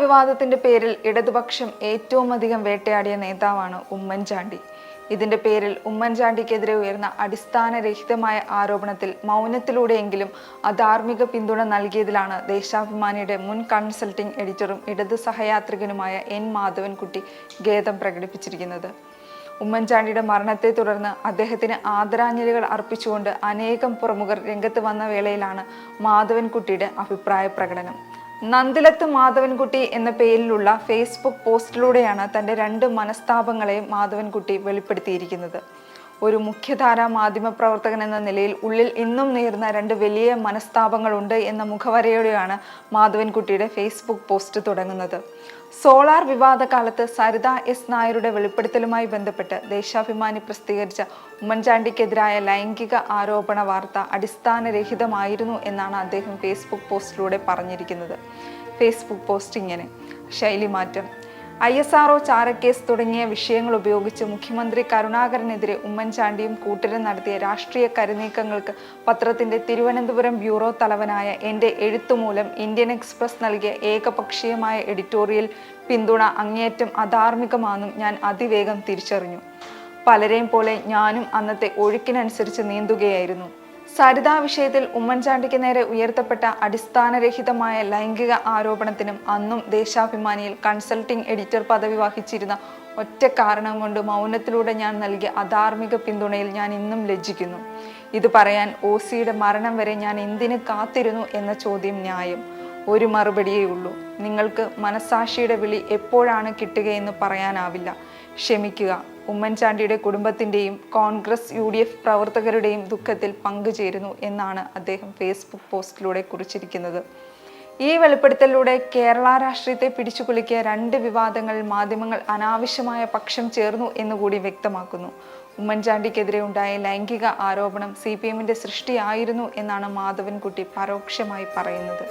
വിവാദത്തിന്റെ പേരിൽ ഇടതുപക്ഷം ഏറ്റവും അധികം വേട്ടയാടിയ നേതാവാണ് ഉമ്മൻചാണ്ടി. ഇതിന്റെ പേരിൽ ഉമ്മൻചാണ്ടിക്കെതിരെ ഉയർന്ന അടിസ്ഥാനരഹിതമായ ആരോപണത്തിൽ മൗനത്തിലൂടെയെങ്കിലും അധാർമിക പിന്തുണ നൽകിയതിലാണ് ദേശാഭിമാനിയുടെ മുൻ കൺസൾട്ടിംഗ് എഡിറ്ററും ഇടത് സഹയാത്രികനുമായ എൻ മാധവൻകുട്ടി ഖേദം പ്രകടിപ്പിച്ചിരിക്കുന്നത്. ഉമ്മൻചാണ്ടിയുടെ മരണത്തെ തുടർന്ന് അദ്ദേഹത്തിന് ആദരാഞ്ജലികൾ അർപ്പിച്ചുകൊണ്ട് അനേകം പ്രമുഖർ രംഗത്ത് വന്ന വേളയിലാണ് മാധവൻകുട്ടിയുടെ അഭിപ്രായ പ്രകടനം. നന്ദിലത്ത് മാധവൻകുട്ടി എന്ന പേരിലുള്ള ഫേസ്ബുക്ക് പോസ്റ്റിലൂടെയാണ് തന്റെ രണ്ട് മനസ്താപങ്ങളെയും മാധവൻകുട്ടി വെളിപ്പെടുത്തിയിരിക്കുന്നത്. ഒരു മുഖ്യധാര മാധ്യമ പ്രവർത്തകൻ എന്ന നിലയിൽ ഉള്ളിൽ ഇന്നും നേരുന്ന രണ്ട് വലിയ മനസ്താപങ്ങളുണ്ട് എന്ന മുഖവരയോടെയാണ് മാധവൻകുട്ടിയുടെ ഫേസ്ബുക്ക് പോസ്റ്റ് തുടങ്ങുന്നത്. സോളാർ വിവാദ കാലത്ത് സരിത എസ് നായരുടെ വെളിപ്പെടുത്തലുമായി ബന്ധപ്പെട്ട് ദേശാഭിമാനി പ്രസിദ്ധീകരിച്ച ഉമ്മൻചാണ്ടിക്കെതിരായ ലൈംഗിക ആരോപണ വാർത്ത അടിസ്ഥാനരഹിതമായിരുന്നു എന്നാണ് അദ്ദേഹം ഫേസ്ബുക്ക് പോസ്റ്റിലൂടെ പറഞ്ഞിരിക്കുന്നത്. ഫേസ്ബുക്ക് പോസ്റ്റ് ഇങ്ങനെ. ശൈലിമാറ്റം ഐ എസ് ആർഒ ചാരക്കേസ് തുടങ്ങിയ വിഷയങ്ങൾ ഉപയോഗിച്ച് മുഖ്യമന്ത്രി കരുണാകരനെതിരെ ഉമ്മൻചാണ്ടിയും കൂട്ടരും നടത്തിയ രാഷ്ട്രീയ കരുനീക്കങ്ങൾക്ക് പത്രത്തിന്റെ തിരുവനന്തപുരം ബ്യൂറോ തലവനായ എന്റെ എഴുത്തുമൂലം ഇന്ത്യൻ എക്സ്പ്രസ് നൽകിയ ഏകപക്ഷീയമായ എഡിറ്റോറിയൽ പിന്തുണ അങ്ങേയറ്റം അധാർമികമാണെന്നും ഞാൻ അതിവേഗം തിരിച്ചറിഞ്ഞു. പലരെയും പോലെ ഞാനും അന്നത്തെ ഒഴുക്കിനനുസരിച്ച് നീന്തുകയായിരുന്നു. സരിതാ വിഷയത്തിൽ ഉമ്മൻചാണ്ടിക്ക് നേരെ ഉയർത്തപ്പെട്ട അടിസ്ഥാനരഹിതമായ ലൈംഗിക ആരോപണത്തിനും അന്നും ദേശാഭിമാനിയിൽ കൺസൾട്ടിംഗ് എഡിറ്റർ പദവി വഹിച്ചിരുന്ന ഒറ്റ കാരണം കൊണ്ട് മൗനത്തിലൂടെ ഞാൻ നൽകിയ അധാർമിക പിന്തുണയിൽ ഞാൻ ഇന്നും ലജ്ജിക്കുന്നു. ഇത് പറയാൻ ഒ സിയുടെ മരണം വരെ ഞാൻ എന്തിന് കാത്തിരുന്നു എന്ന ചോദ്യം ന്യായം. ഒരു മറുപടിയേ ഉള്ളൂ. നിങ്ങൾക്ക് മനസാക്ഷിയുടെ വിളി എപ്പോഴാണ് കിട്ടുകയെന്ന് പറയാനാവില്ല. ക്ഷമിക്കുക. ഉമ്മൻചാണ്ടിയുടെ കുടുംബത്തിന്റെയും കോൺഗ്രസ് യു ഡി എഫ് പ്രവർത്തകരുടെയും ദുഃഖത്തിൽ പങ്കുചേരുന്നു എന്നാണ് അദ്ദേഹം ഫേസ്ബുക്ക് പോസ്റ്റിലൂടെ കുറിച്ചിരിക്കുന്നത്. ഈ വെളിപ്പെടുത്തലിലൂടെ കേരള രാഷ്ട്രീയത്തെ പിടിച്ചുകുലുക്കിയ രണ്ട് വിവാദങ്ങൾ മാധ്യമങ്ങൾ അനാവശ്യമായ പക്ഷം ചേർന്നു എന്നുകൂടി വ്യക്തമാക്കുന്നു. ഉമ്മൻചാണ്ടിക്കെതിരെ ഉണ്ടായ ലൈംഗിക ആരോപണം സി പി എമ്മിന്റെ സൃഷ്ടിയായിരുന്നു എന്നാണ് മാധവൻകുട്ടി പരോക്ഷമായി പറയുന്നത്.